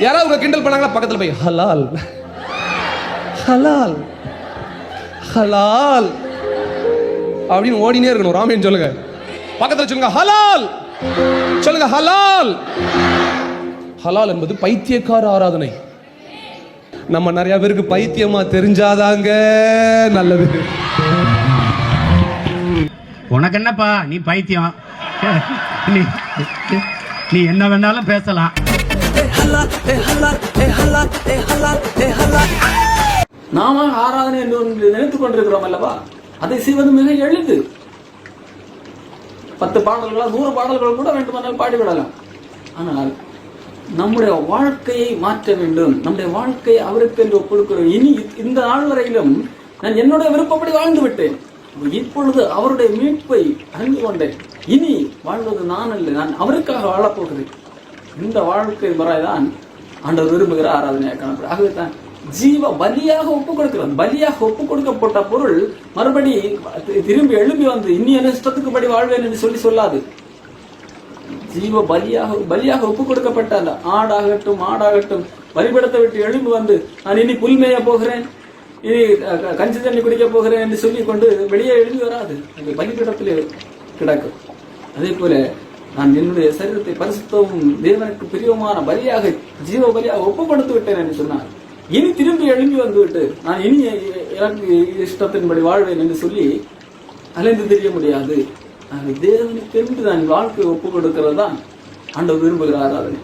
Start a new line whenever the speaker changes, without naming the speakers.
யாராவது உங்க கிண்டல் பண்ணாங்களா? பக்கத்துல போய் ஹலால். ஹலால். ஹலால். அப்படின்னு ஓடினே இருக்கணும். ராமேன் சொல்லுங்க. பக்கத்துல சொல்லுங்க ஹலால். சொல்லுங்க ஹலால். ஹலால் என்பது பைத்தியக்கார ஆராதனை. நம்ம நிறைய பேருக்கு பைத்தியமா தெரிஞ்சாதாங்க நல்லது.
உனக்கு என்னப்பா? நீ பைத்தியம். நீ என்ன வேணாலும் பேசலாம்.
நாம ஆராதனை என்று நினைத்துக் கொண்டிருக்கிறோம் அல்லவா? அதை செய்வது மிக எளிது. பத்து பாடல்களா நூறு பாடல்கள் கூட வேண்டுமானால் பாடிவிடலாம். ஆனால் நம்முடைய வாழ்க்கையை மாற்ற வேண்டும். நம்முடைய வாழ்க்கையை அவருக்கு என்று ஒப்புக்கொடுக்கிறோம் இனி இந்த நாள் வரையிலும் நான் என்னுடைய விருப்பப்படி வாழ்ந்து விட்டேன். இப்பொழுது அவருடைய மீட்பை அறிந்து கொண்டேன். இனி வாழ்வது நான் அல்ல நான் அவருக்காக வாழப்போகிறேன் இந்த வாழ்க்கை முறைதான் அன்று விரும்புகிற ஆராதனையாக காணப்படும் ஆகவே தான் ஜீவ பலியாக ஒப்பு கொடுக்கிறோம். பலியாக ஒப்பு கொடுக்கப்பட்ட பொருள் மறுபடி திரும்பி எழும்பி வந்து இன்னி என்ன இஷ்டத்துக்கு படி வாழ்வேன் என்று சொல்லி சொல்லாது. ஜீவ பலியாக பலியாக ஒப்பு கொடுக்கப்பட்ட அந்த ஆடாகட்டும் ஆடாகட்டும் வழிபடத்தை விட்டு எழும்பு வந்து நான் இனி புல்மேய போகிறேன் இனி கஞ்சி தண்ணி குடிக்க போகிறேன் என்று சொல்லி கொண்டு வெளியே எழுதி வராது. அந்த பலிபீடத்திலே கிடக்கும். அதே போல நான் என்னுடைய சரீரத்தை பரிசுத்தவும் தேவனுக்கு பிரியமான பலியாக ஜீவ பலியாக ஒப்புப்படுத்தி விட்டேன் என்று சொன்னார். இனி திரும்பி எழும்பி வந்துவிட்டு நான் இனி எனக்கு இஷ்டத்தின்படி வாழ்வேன் என்று சொல்லி அலைந்து தெரிய முடியாது. ஆகவே தெரிந்து நான் வாழ்க்கை ஒப்பு கொடுக்கிறது தான் ஆண்டவர். விரும்புகிற ஆராதனை